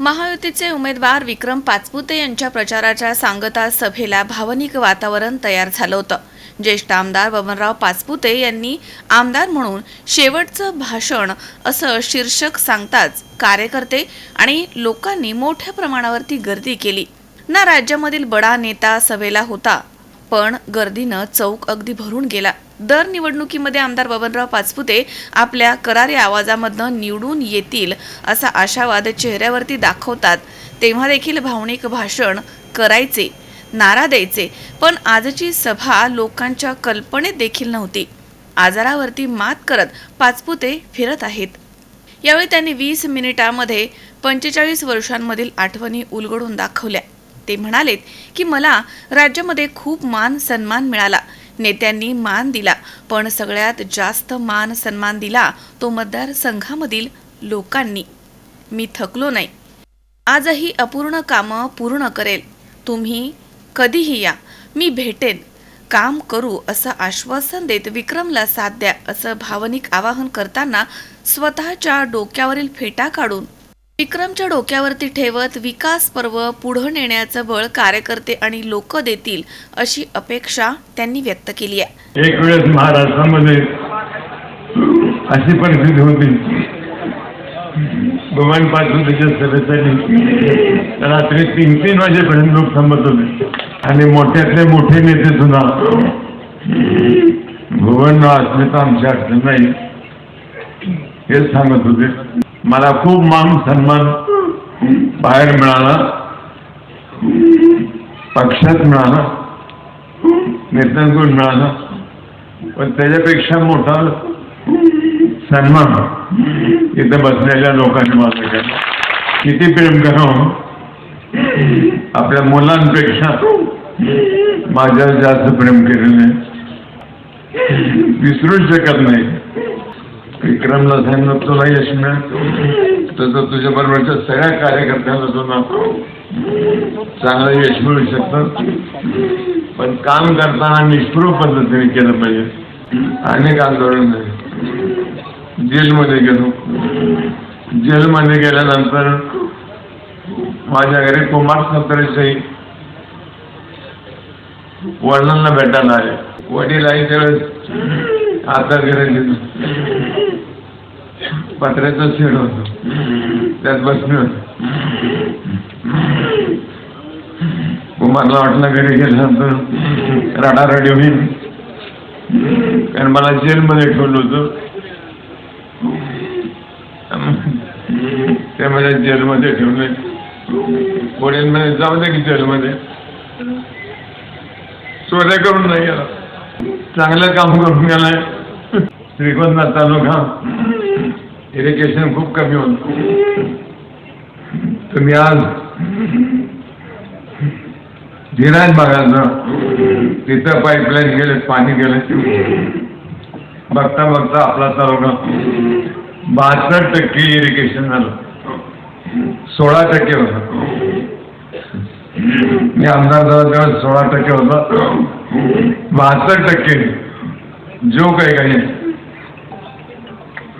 महायुतीचे उमेदवार विक्रम पाचपुते यांच्या प्रचाराच्या सांगता सभेला भावनिक वातावरण तयार झालं होतं. ज्येष्ठ आमदार बबनराव पाचपुते यांनी आमदार म्हणून शेवटचं भाषण असं शीर्षक सांगताच कार्यकर्ते आणि लोकांनी मोठ्या प्रमाणावरती गर्दी केली. ना राज्यामधील बडा नेता सभेला होता पण गर्दीनं चौक अगदी भरून गेला. दर निवडणुकीमध्ये आमदार बबनराव पाचपुते आपल्या करारी आवाजामधनं निवडून येतील असा आशावाद चेहऱ्यावरती दाखवतात. तेव्हा देखील भावनिक भाषण करायचे नारा द्यायचे पण आजची सभा लोकांच्या कल्पनेत देखील नव्हती. आजारावरती मात करत पाचपुते फिरत आहेत. यावेळी त्यांनी वीस मिनिटामध्ये पंचेचाळीस वर्षांमधील आठवणी उलगडून दाखवल्या. ते म्हणालेत की मला राज्यामध्ये खूप मान सन्मान मिळाला. नेत्यांनी मान दिला. पण सगळ्यात जास्त मान सन्मान दिला तो मतदारसंघामधील लोकांनी. मी थकलो नाही. आजही अपूर्ण कामं पूर्ण करेल. तुम्ही कधीही या. मी भेटेन. काम करू असं आश्वासन देत विक्रमला साथ द्या असं भावनिक आवाहन करताना स्वतःच्या डोक्यावरील फेटा काढून विक्रमच्या डोक्यावरती ठेवत विकास पर्व पुढं नेण्याचं बळ कार्यकर्ते आणि लोक देतील अशी अपेक्षा त्यांनी व्यक्त केली आहे. एक वेळेस महाराष्ट्रामध्ये अशी परिस्थिती होती. भगवान पाचोतीच्या सभेसाठी रात्री तीन तीन वाजेपर्यंत लोक थांबत होते. आणि मोठ्यातले मोठे नेते सुद्धा भुवन असले तर आमच्या अडचण नाही हेच सांगत होते. मला खूप मान सन्मान बाहेर मिळाला पक्षात मिळाला नेत्यांकडून मिळाला. पण त्याच्यापेक्षा मोठा सन्मान इथं बसलेल्या लोकांनी मला केला किती प्रेम करावं हो. आपल्या मुलांपेक्षा माझ्यावर जास्त प्रेम केलेलं आहे. विसरूच शकत नाही. विक्रमला सांगितलं तुला यश मिळेल. तसं तुझ्या बरोबरच्या सगळ्या कार्यकर्त्यांना तुला चांगलं यश मिळू शकतं. पण काम करताना निष्ठुर पद्धतीने केलं पाहिजे. अनेक आंदोलन झाले. जेलमध्ये गेलो. जेलमध्ये गेल्यानंतर माझ्या घरी कुमार संत्रेचे वडिलांना भेटायला आले. वडील आईच्या वेळेस आता घरी गेलो. पत्र्याचं शेड होतं. त्यात बसले होते. कुमारला वाटलं घरी गेल्यानंतर रडारडी होईल. कारण मला जेलमध्ये ठेवलं होतं. ते मला जेलमध्ये ठेवले. वडील म्हणे जाऊ दे की जेलमध्ये. चोऱ्या करून नाही गेला. चांगलं काम करून गेलाय. श्रीगोंदा तालुका इरिगेशन खूप कमी होतं. तुम्ही आज धीराज भागाचं तिथं पाईपलाईन गेले पाणी गेले. बघता बघता आपला तालुका बहात्तर टक्के इरिगेशन झालं. सोळा टक्के होतं. मी आमदार झाला सोळा टक्के होता. बहात्तर टक्के. जो काही काही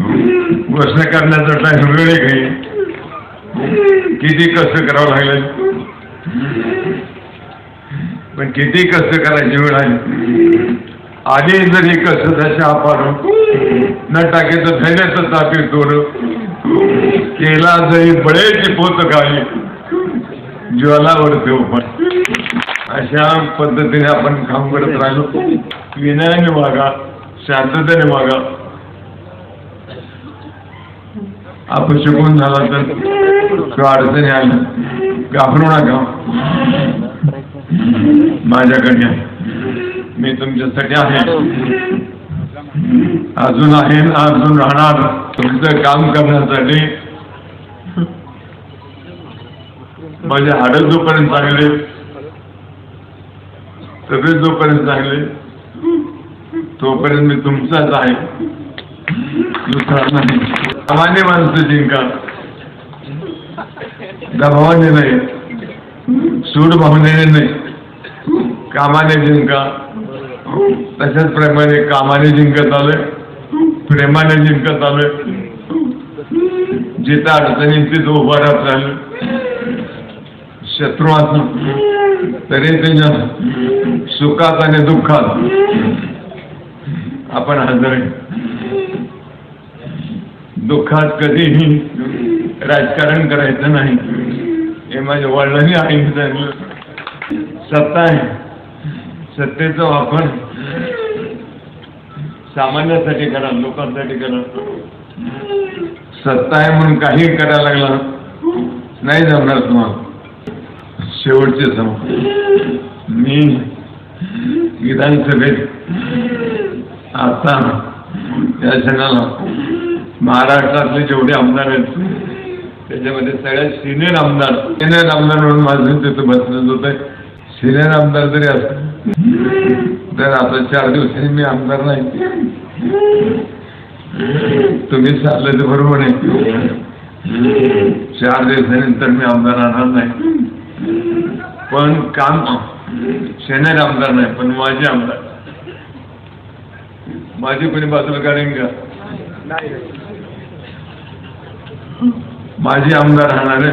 घोषणा करण्याचा टाईम वेळ काही. किती कष्ट करावं लागले? पण किती कष्ट करायची वेळ आहे? आधी जरी कष्ट त्याच्या आपण न टाकेचं धैर्याचं तापी तोड केला जरी बळेची पोत खाली ज्वालावर ठेवू पण. अशा पद्धतीने आपण काम करत राहिलो. विनयाने मागा शांततेने मागा. आपण शिकून झाला तर किंवा अडचणी आल्या. घाबरू नका. माझ्याकडे मी तुमच्यासाठी आहे. अजून आहे अजून राहणार तुमचं काम करण्यासाठी. माझे हाडं जोपर्यंत चांगले तब्येत जोपर्यंत चांगले तोपर्यंत मी तुमचाच आहे. दुसरा नाही सामान्य माणसं जिंका दबावाने नाही सूड भावनेने नाही कामाने जिंका तशाच प्रमाणे कामाने जिंकत आलोय प्रेमाने जिंकत आलोय जिथं अडचणी तिथं उभा राहत राहिलो शत्रू असं तरी त्याच्या सुखात आणि दुःखात आपण हजर आहे. दुःखात कधीही राजकारण करायचं नाही. हे माझ्या वडिलांनी ऐकलं सत्ता आहे. सत्तेचा वापर सामान्यासाठी करा लोकांसाठी करा. सत्ता आहे म्हणून काही करायला लागला. नाही जमणार तुम्हाला. शेवटचे सम. मी विधानसभेत आता या क्षणाला महाराष्ट्रातले जेवढे आमदार आहेत त्याच्यामध्ये सगळ्यात सिनियर आमदार सिनियर आमदार म्हणून माझं तिथं बसण्यात होत. सिनियर आमदार जरी असत तर आता चार दिवसांनी मी आमदार नाही. तुम्ही चाललं तर बरोबर आहे. चार दिवसानंतर मी आमदार राहणार नाही. पण काम सेनेर आमदार नाही पण माझे आमदार. माझी कोणी बाजूला काढेन का? माझे आमदार राहणारे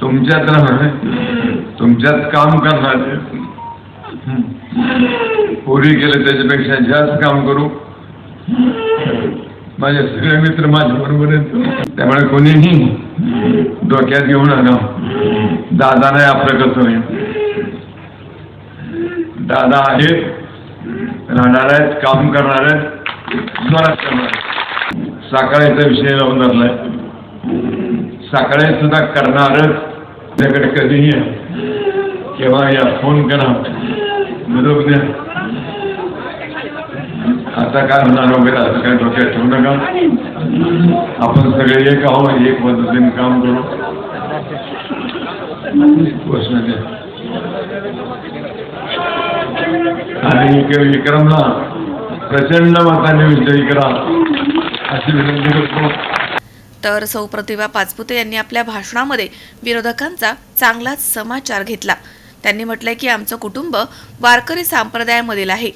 तुमच्यात राहणारे तुमच्यात काम करणारे पूर्वी केलं त्याच्यापेक्षा जास्त काम करू. माझे सगळे मित्र माझ्या बरोबर आहेत. त्यामुळे कोणीही डोक्यात घेऊ नका. दादा नाही आपलं कसं होईल दादा आहेत राहणार आहेत काम करणार आहेत. जोरात करणार आहेत. साखळ्याचा विषय लावून धरलाय साखळे सुद्धा करणारच त्याकडे कधीही या. केव्हा या फोन करा. निरोप द्या. आता काय होणार हो वगैरे असं काय डोक्यात ठेवू नका. आपण सगळे एक आहो एक पद्धतीने काम करू. आणि विक्रमला प्रचंड मताने विजयी करा. करतो तर सौ प्रतिभा पाचपुते यांनी आपल्या भाषणामध्ये विरोधकांचा चांगलाच समाचार घेतला. त्यांनी म्हटलंय की आमचं कुटुंब वारकरी संप्रदायामधील आहे.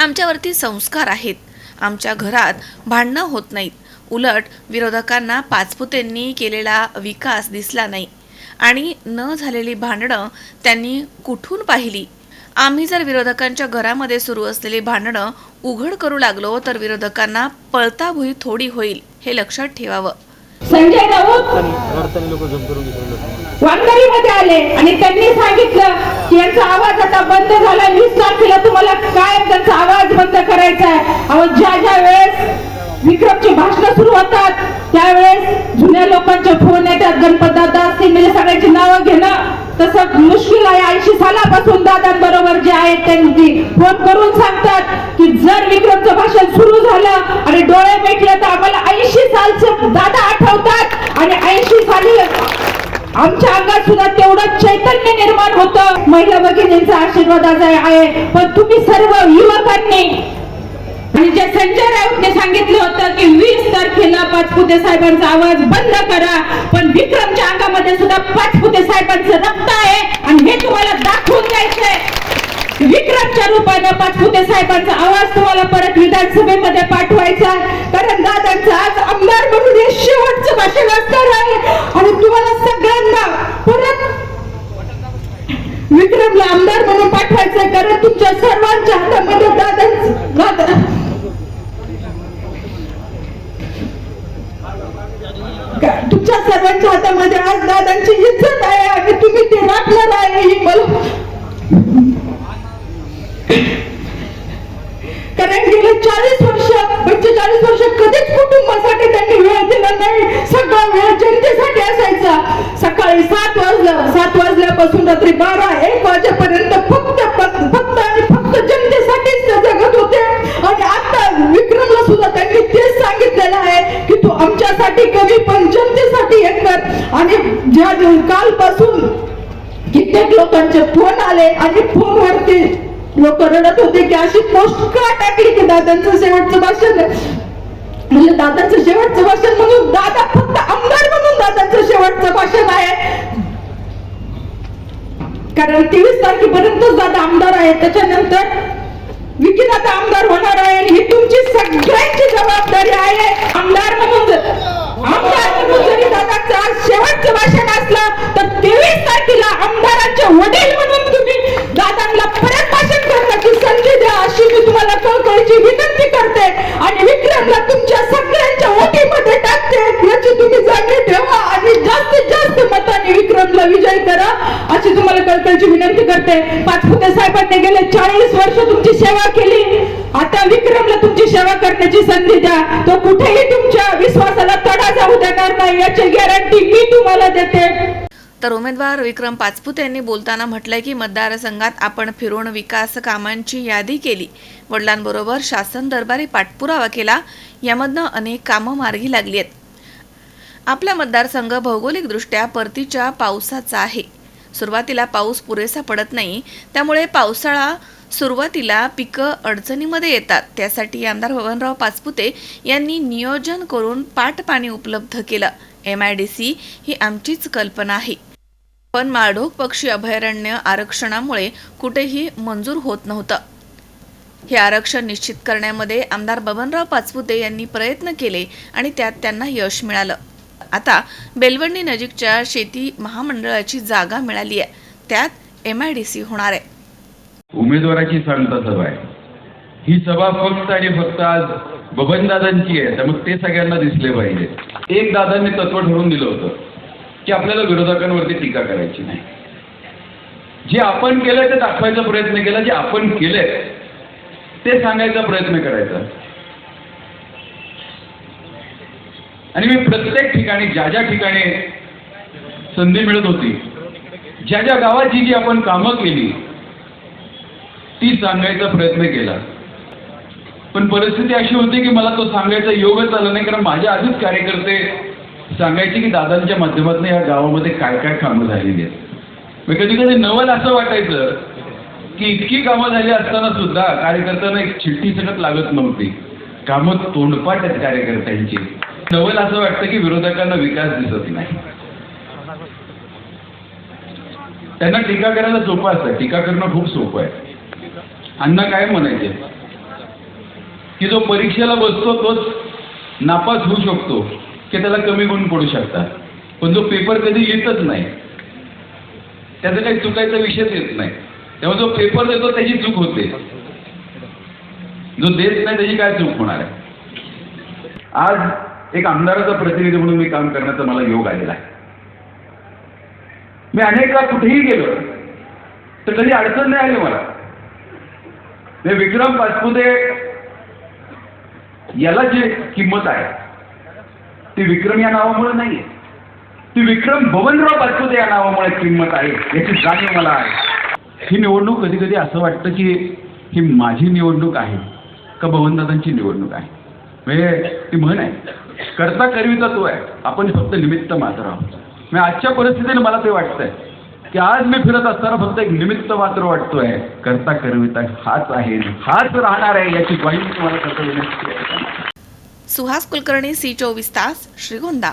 आमच्यावरती संस्कार आहेत. आमच्या घरात भांडणं होत नाहीत. उलट विरोधकांना पाचपुतेंनी केलेला विकास दिसला नाही. आणि न झालेली भांडणं त्यांनी कुठून पाहिली? आम्ही जर विरोधकांच्या घरामध्ये सुरू असलेली भांडणं उघड करू लागलो तर विरोधकांना पळताभुई थोडी होईल हे लक्षात ठेवावं. संजय राऊत वांगरीमध्ये आले आणि त्यांनी सांगितलं की यांचा आवाज आता बंद झाला. वीस तारखेला तुम्हाला काय त्यांचा आवाज बंद करायचा आहे? अहो ज्या ज्या वेळेस विक्रमची भाषणं सुरू होतात त्यावेळेस जुन्या लोकांचे फोन येतात. गणपत दादा असतील म्हणजे सगळ्यांची नावं घेणं. तसं मुश्किल आहे ऐंशी सालापासून दादांबरोबर जे आहेत त्यांनी फोन करून सांगतात की जर विक्रमचं भाषण सुरू झालं आणि डोळे मिटले तर आम्हाला ऐंशी सालचे दादा आठवतात आणि ऐंशी साली आमच्या अंगात सुद्धा तेवढं चैतन्य निर्माण होतं. महिला भगिनींचा आशीर्वाद आज आहे. पण तुम्ही सर्व युवकांनी आणि जे संजय राऊतने सांगितलं होतं की वीस तारखेला पाचपुते साहेबांचा आवाज बंद करा पण विक्रमच्या अंगामध्ये सुद्धा पाचपुते साहेबांचं रक्त आहे आणि हे तुम्हाला दाखवून द्यायचंय. विक्रमच्या रूपानं पाचपुते साहेबांचा आवाज तुम्हाला परत विधानसभेमध्ये पाठवायचा कारण दादांचं आज आमदार म्हणून हे शेवटचं भाषण असणार आहे. आणि तुम्हाला सगळ्यांना परत विक्रमला आमदार म्हणून पाठवायचंय. कारण तुमच्या सर्वांच्या हातामध्ये दादांचं दादा तुमच्या सर्वांच्या हातामध्ये आज दादांची इज्जत आहे आणि तुम्ही ते राखणार आहे ही मला कारण गेले चाळीस वर्ष पंचेचाळीस वर्ष कधीच कुटुंबासाठी त्यांनी वेळ दिला नाही. सगळा वेळ जनतेसाठी असायचा. सकाळी सात वाजलं सात वाजल्यापासून रात्री बारा एक वाजेपर्यंत ज्या कालपासून कित्येक लोकांचे फोन आले आणि फोन फोनवरती लोक रडत होते की अशी पोस्ट का टाकली की दादांचं शेवटचं भाषण म्हणजे दादांचं शेवटचं भाषण म्हणून दादा फक्त आमदार म्हणून दादांचं शेवटचं भाषण आहे. कारण तेवीस तारखेपर्यंतच दादा आमदार आहे. त्याच्यानंतर विकी दादा आमदार होणार आहे आणि ही तुमची सगळ्यांची जबाबदारी आहे आमदार म्हणून. आमदार म्हणून जरी दादाचं आज शेवटचं भाषण असलं तर तेवीस तारखेला आमदारांचे वडील म्हणून तुम्ही दादांना परत भाषण करण्याची संधी द्या अशी मी तुम्हाला कळकळीची विनंती करते. आणि विक्रमला तुमच्या सगळ्यांच्या ओटीमध्ये टाकते. याची तुम्ही जाणीव ठेवा आणि जास्तीत जास्त मताने विक्रमला विजय करा अशी तुम्हाला कळकळीची विनंती करते. पाचपुते साहेबांनी गेले चाळीस वर्ष तुमची सेवा केली. आता विक्रमला तुमची सेवा करण्याची संधी द्या. तो कुठेही तुमच्या विश्वासाला तडा जाऊ देणार नाही. याची गॅरंटी मी तुम्हाला देते. तर उमेदवार विक्रम पाचपुते यांनी बोलताना म्हटलंय की मतदारसंघात आपण फिरून विकास कामांची यादी केली. वडिलांबरोबर शासन दरबारी पाठपुरावा केला. यामधनं अनेक कामं मार्गी लागली आहेत. आपला मतदारसंघ भौगोलिकदृष्ट्या परतीच्या पावसाचा आहे. सुरुवातीला पाऊस पुरेसा पडत नाही त्यामुळे पावसाळा सुरुवातीला पिकं अडचणीमध्ये येतात. त्यासाठी आमदार बबनराव पाचपुते यांनी नियोजन करून पाटपाणी उपलब्ध केलं. एम आय डी सी ही आमचीच कल्पना आहे. पण माळढोक पक्षी अभयारण्य आरक्षणामुळे कुठेही मंजूर होत नव्हतं. हे आरक्षण निश्चित करण्यामध्ये आमदार बबनराव पाचपुते यांनी प्रयत्न केले आणि त्यात त्यांना यश मिळालं. आता बेलवंडी नजीकच्या शेती महामंडळाची जागा मिळाली आहे. त्यात एम आय डी सी होणार आहे. उमेदवाराची सांगता सभा आहे. ही सभा फक्त आणि फक्त आज बबनदादांची आहे. तर मग ते सगळ्यांना दिसले पाहिजे. एक दादांनी तत्व ठरवून दिलं होतं की आपल्याला विरोधकांवरती टीका करायची नाही. जे आपण केलंय ते दाखवायचा प्रयत्न केला. जे आपण केलंय ते सांगायचा प्रयत्न करायचा. आणि मी प्रत्येक ठिकाणी ज्या ज्या ठिकाणी संधी मिळत होती ज्या ज्या गावात जी जी आपण कामं केली ती सांगायचा प्रयत्न केला. पण परिस्थिती अशी होती की मला तो सांगायचा योगच आला नाही कारण माझ्या आधीच कार्यकर्ते सांगायचे की दादांच्या माध्यमातून या गावामध्ये काय काय कामं झालेली आहेत. मग कधी कधी नवल असं वाटायचं की इतकी कामं झाली असताना सुद्धा कार्यकर्त्यांना एक चिठ्ठी सगळं लागत नव्हती. कामं तोंडपाट आहेत कार्यकर्त्यांची. नवल असं वाटतं की विरोधकांना विकास दिसत नाही. त्यांना टीका करायला सोपं असतं. टीका करणं खूप सोपं आहे. अण्णा काय म्हणायचे? की जो परीक्षेला बसतो तोच नापास होऊ शकतो की त्याला कमी गुण पडू शकतात. पण जो पेपर कधी येतच नाही त्याचा काही चुकायचा विषयच येत नाही. तेव्हा जो पेपर देतो त्याची चूक होते. जो देत नाही त्याची काय चूक होणार आहे? आज एक आमदाराचा प्रतिनिधी म्हणून मी काम करण्याचा मला योग आलेला आहे. मी अनेकदा कुठेही गेलो तर कधी अडचण नाही आली मला. मी विक्रम पाचपुते याला जी किंमत आहे ती विक्रम या नावामुळे नाहीये. ती विक्रम भवनराव पाचपुते या नावामुळे किंमत आहे याची जाणीव मला आहे. ही निवडणूक कधी कधी असं वाटतं की ही माझी निवडणूक आहे का भवनदादांची निवडणूक आहे? म्हणजे ती म्हण आहे करता करविता तो आहे. आपण फक्त निमित्त मात्र आहोत. आजच्या परिस्थितीने मला ते वाटतंय की आज मी फिरत असताना फक्त एक निमित्त मात्र वाटतोय. करता करविता हाच आहे हाच राहणार आहे याची ग्वाही मी तुम्हाला करता. विनंती सुहास कुलकर्णी सी चोवीस तास श्रीगोंदा.